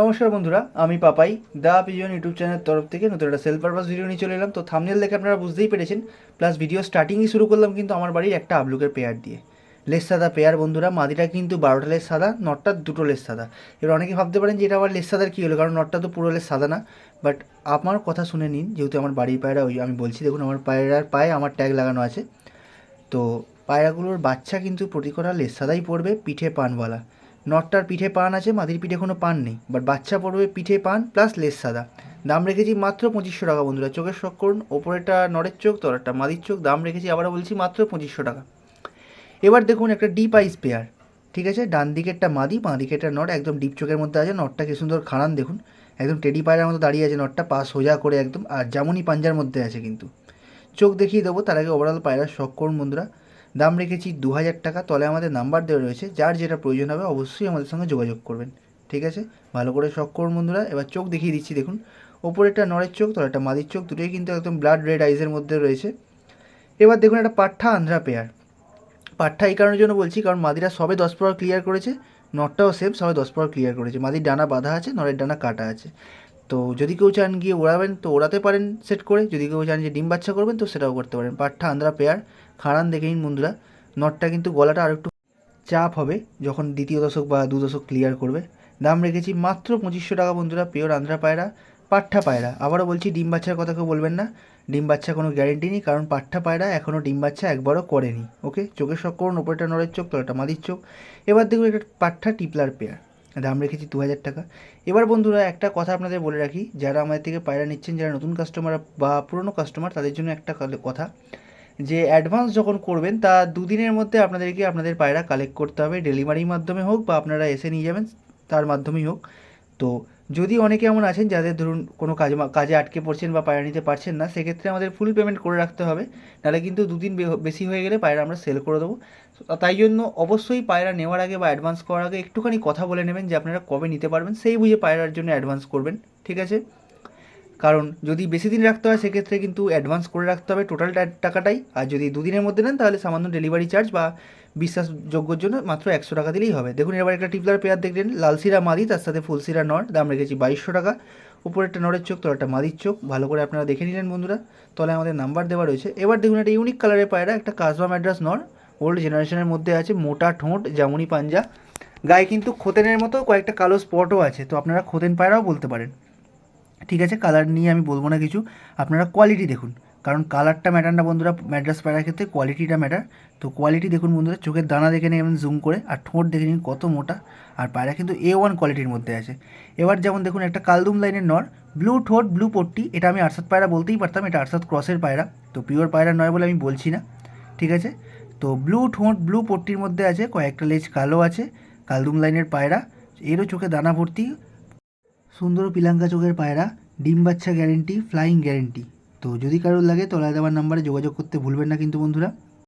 নমস্কার বন্ধুরা, আমি পাপাই, দা পিজন ইউটিউব চ্যানেলের তরফ থেকে নতুন একটা সেলফ পারপাস ভিডিও নিয়ে চলে এলাম। তো থামনেল দেখে আপনারা বুঝতেই পেরেছেন প্লাস ভিডিও স্টার্টিংই শুরু করলাম কিন্তু আমার বাড়ির একটা আবলুকের পেয়ার দিয়ে। লেস সাদা পেয়ার বন্ধুরা, মাদিটা কিন্তু বারোটা লেস সাদা নটটা দুটো লেস সাদা। এবার অনেকে ভাবতে পারেন যে এটা আবার লেস সাদার কী হলো, কারণ নটটা তো পুরো লেস সাদা না। বাট আমার কথা শুনে নিন, যেহেতু আমার বাড়ির পায়রা, ওই আমি বলছি, দেখুন আমার পায়রার পায়ে আমার ট্যাগ লাগানো আছে। তো পায়রাগুলোর বাচ্চা কিন্তু প্রতি করা লেস সাদাই পড়বে, পিঠে পানওয়ালা। নটটার পিঠে পান আছে, মাদির পিঠে কোনো পান নেই। বাট বাচ্চা পড়বে পিঠে পান প্লাস লেস সাদা। দাম রেখেছি মাত্র পঁচিশশো টাকা, বন্ধুরা। চোখের শখ করুন, ওপরেরটা নরের চোখ, তলারটা মাদির চোখ, দাম রেখেছি আবারও বলছি মাত্র পঁচিশশো টাকা। এবার দেখুন একটা ডিপ আইস পেয়ার ঠিক আছে? ডান দিকেরটা মাদি, বাঁ দিকেরটা নট, একদম ডিপ চোখের মধ্যে আছে। নটটা কি সুন্দর খাড়ান, দেখুন। একদম টেডি পায়রার মতো দাঁড়িয়ে আছে নটটা, পা সোজা করে একদম, আর যেমনই পাঞ্জার মধ্যে আছে কিন্তু। চোখ দেখিয়ে দেবো, তার আগে ওভারঅল পায়রার শখ করুন, বন্ধুরা। দাম রেখেছি দু হাজার টাকা, তলে আমাদের নাম্বার দেওয়া রয়েছে, যার যেটা প্রয়োজন হবে অবশ্যই আমাদের সঙ্গে যোগাযোগ করবেন, ঠিক আছে? ভালো করে শখ করুন বন্ধুরা, এবার চোখ দেখিয়ে দিচ্ছি, দেখুন। ওপরেরটা নরের চোখ তলাটা মাদির চোখ, দুটোই কিন্তু একদম ব্লাড রেড আইসের মধ্যে রয়েছে। এবার দেখুন একটা পাঠা আন্ধ্রা পেয়ার পাঠা এই কারণের জন্য বলছি, কারণ মাদিরা সবে দশ পর ক্লিয়ার করেছে, নটটাও সেম সবে দশ পর ক্লিয়ার করেছে। মাদির ডানা বাঁধা আছে, নরের ডানা কাটা আছে। তো যদি কেউ চান গিয়ে ওড়াবেন, তো ওড়াতে পারেন সেট করে। যদি কেউ চান যে ডিম বাচ্চা করবেন, তো সেটাও করতে পারেন। পাঠা আন্দ্রা পেয়ার, খাড়ান দেখে নিন বন্ধুরা। নটটা কিন্তু গলাটা আর একটু চাপ হবে যখন দ্বিতীয় দশক বা দু দশক ক্লিয়ার করবে। দাম রেখেছি মাত্র পঁচিশশো টাকা বন্ধুরা পিওর আন্ধ্রা পায়রা পাঠা পায়রা। আবারও বলছি, ডিম বাচ্চার কথা কেউ বলবেন না। ডিম বাচ্চা কোনো গ্যারেন্টি নেই, কারণ পাঠা পায়রা এখনও ডিম বাচ্চা একবারও করেনি ওকে চোখের শখ করুন ওপরটা নড়ের চোখ, তলাটা মাদির চোখ। এবার দেখুন একটা পাঠা টিপলার পেয়ার দাম রেখেছি দু হাজার টাকা। এবার বন্ধুরা, একটা কথা আপনাদের বলে রাখি, যারা আমাদের থেকে পায়রা নিচ্ছেন, যারা নতুন কাস্টমার বা পুরনো কাস্টমার তাদের জন্য একটা কথা যে অ্যাডভান্স যখন করবেন, তা দুদিনের মধ্যে আপনাদেরকে আপনাদের পায়রা কালেক্ট করতে হবে। ডেলিভারির মাধ্যমে হোক বা আপনারা এসে নিয়ে যাবেন, তার মাধ্যমেই হোক। তো যদি অনেকে এমন আছেন যাদের ধরুন কোনো কাজ কাজে আটকে পড়ছেন বা পায়রা নিতে পারছেন না, সেক্ষেত্রে আমাদের ফুল পেমেন্ট করে রাখতে হবে। নাহলে কিন্তু দুদিন বেশি হয়ে গেলে পায়রা আমরা সেল করে দেবো। তাই জন্য অবশ্যই পায়রা নেওয়ার আগে বা অ্যাডভান্স করার আগে একটুখানি কথা বলে নেবেন যে আপনারা কবে নিতে পারবেন। সেই বুঝে পায়রার জন্য অ্যাডভান্স করবেন। ঠিক আছে? কারণ যদি বেশি দিন রাখতে হয়, সেক্ষেত্রে কিন্তু অ্যাডভান্স করে রাখতে হবে টোটাল টাকাটাই। আর যদি দুদিনের মধ্যে নেন, তাহলে সামান্য ডেলিভারি চার্জ বা বিশ্বাসযোগ্যর জন্য মাত্র একশো টাকা দিলেই হবে। দেখুন, এবার একটা টিপলার পেয়ার দেখলেন লালসিরা মাদি, তার সাথে ফুলসিরা নট দাম রেখেছি বাইশশো টাকা। উপরে একটা নরের চোখ, তলাটা মাদির চোখ, ভালো করে আপনারা দেখে নিলেন বন্ধুরা। তলায় আমাদের নাম্বার দেওয়া রয়েছে। এবার দেখুন, একটা ইউনিক কালারের পায়রা, একটা কাজবা ম্যাড্রাস নর ওল্ড জেনারেশনের মধ্যে আছে, মোটা ঠোঁট, জামুনি পাঞ্জা। গায়ে কিন্তু খোতেনের মতো কয়েকটা কালো স্পটও আছে, তো আপনারা খোতেন পায়রাও বলতে পারেন। ঠিক আছে কালার নিয়ে আমি বলব না কিছু। আপনারা কোয়ালিটি দেখুন, কারণ কালারটা ম্যাটার না বন্ধুরা ম্যাড্রাস পায়রার ক্ষেত্রে কোয়ালিটিটা ম্যাটার তো কোয়ালিটি দেখুন বন্ধুরা, চোখের দানা দেখে নেবেন জুম করে, আর ঠোঁট দেখে নিন কত মোটা। আর পায়রা কিন্তু এ ওয়ান কোয়ালিটির মধ্যে আছে। এবার যেমন দেখুন, একটা কালদুম লাইনের নর ব্লু ঠোঁট ব্লু পট্টি, এটা আমি আরসাদ পায়রা বলতেই পারতাম, এটা আরসাদ ক্রসের পায়রা। তো পিওর পায়রা নয় বলে আমি বলছি না, ঠিক আছে? তো ব্লু ঠোঁট ব্লু পট্টির মধ্যে আছে, কয়েকটা লেজ কালো আছে, কালদুম লাইনের পায়রা, এরও চোখে দানা ভর্তি। সুন্দর পিলাঙ্কা চোখের পায়রা, ডিম বাচ্চা গ্যারেন্টি ফ্লাইং গ্যারেন্টি তো যদি কারোর লাগে, তলায় দেওয়ার নাম্বারে যোগাযোগ করতে ভুলবেন না কিন্তু বন্ধুরা।